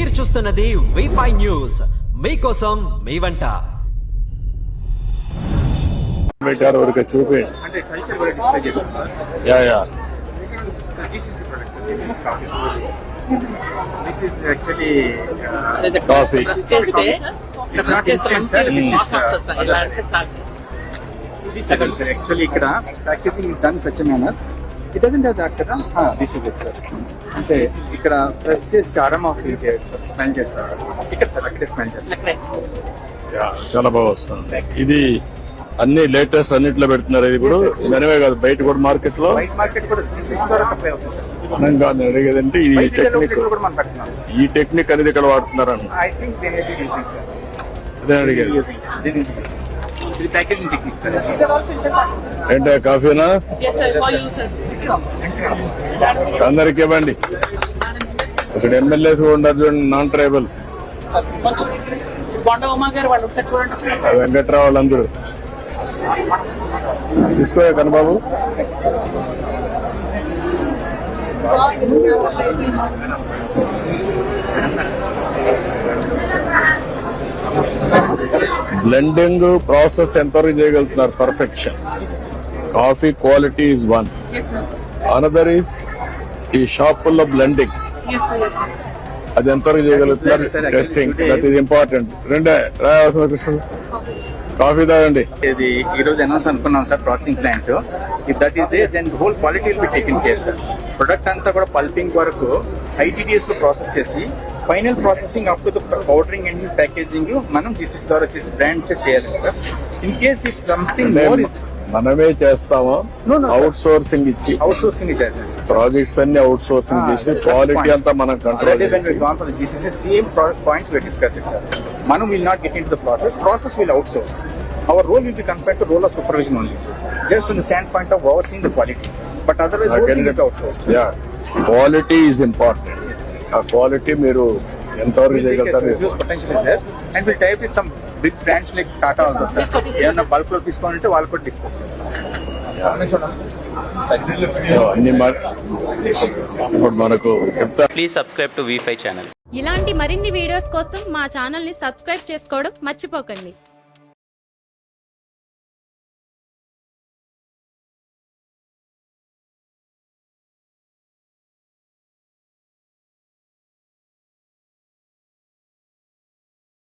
మీరు చూస్తున్నది wifi news మీకోసం మీ వంట. పెట్టారు చూపి. అంటే కల్చర్ కూడా display sir yeah yeah. GCC product this is actually coffee actually ఇక్కడ practising is done such manner it doesn't have that కదా? దిస్ ఇస్ ఇట్ సార్ అంటే ఇక్కడ ప్రెస్ చేసి అరమా ఫీల్ చేయొచ్చు సార్ స్మెల్ చేస్తారు? ఇక్కడ సార్ అక్కడే స్మెల్ చేస్తారు? చాలా బాగా వస్తుంది. ఇది అన్ని లేటెస్ట్ అన్నిట్లో పెడుతున్నారు ఇది ఇప్పుడు. మనమే కాదు బయట కూడా మార్కెట్లో వైట్ మార్కెట్ కూడా ద్వారా సప్లై అవుతుంది సార్ మనం కాదు అడిగేదంటే ఈ టెక్నిక్ ఈ టెక్నిక్ అనేది ఇక్కడ వాడుతున్నారని. I think they may be using sir అదే అడిగేది. యూజింగ్ సార్ దే ఇది ప్యాకేజింగ్ టెక్నిక్ సార్ ఏంటో కాఫీనా అందరికి ఇవ్వండి. ఇక్కడ ఎమ్మెల్యేస్ కూడా చూడండి నాన్ ట్రైబల్స్ వెంకట్రావు వాళ్ళందరూ తీసుకోయా కనబాబు బ్లెండింగ్ ప్రాసెస్ ఎంతవరకు చేయగలుగుతున్నారు? Perfection coffee quality is one. Yes, sir. Another is ఈ షాపుల్లో blending Yes, sir. Yes, sir. అది ఎంతవరకు చేయగలుగుతున్నారు టెస్టింగ్ దట్ ఈస్ ఇంపార్టెంట్ రెండే రాయవలసిన కృష్ణ కాఫీ తాగండి. ఇది ఈ రోజు అనౌన్స్ అనుకున్నాం sir processing plant if that is they then whole quality will be taken care sir product అంతా కూడా పల్పింగ్ వరకు ఐటీడీఎస్లో ప్రాసెస్ చేసి final processing up to powdering and packaging మనం జీసీసీ ద్వారా చేసి బ్రాండ్ చేసి చేయాలి sir in case if something more మనమే చేస్తామా. అవుట్ సోర్సింగ్ ఇచ్చి అవుట్ సోర్సింగ్ ప్రాజెక్ట్స్ అన్ని అవుట్ సోర్సింగ్ చేసి క్వాలిటీ అంతా మనం కంట్రోల్ when చేసి we discussed, sir. Manu will not get into the process. Process will outsource. Our role will be compared to role of supervision only, just from the standpoint of overseeing the quality. But otherwise, whole thing is outsourced. Yeah quality is important ఆ quality మీరు ఎంతవరకు చేయగలుగుతారు potential is there, and we'll tie up with some big brands like Tata also, sir. ఏమన్నా బల్క్లో తీసుకోవాలంటే వాళ్ళు కూడా dispose చేస్తాం. మనకు ప్లీజ్ సబ్స్క్రైబ్ టు వీఫై ఛానల్ ఇలాంటి మరిన్ని వీడియోస్ కోసం మా ఛానల్ని సబ్స్క్రైబ్ చేసుకోవడం మర్చిపోకండి.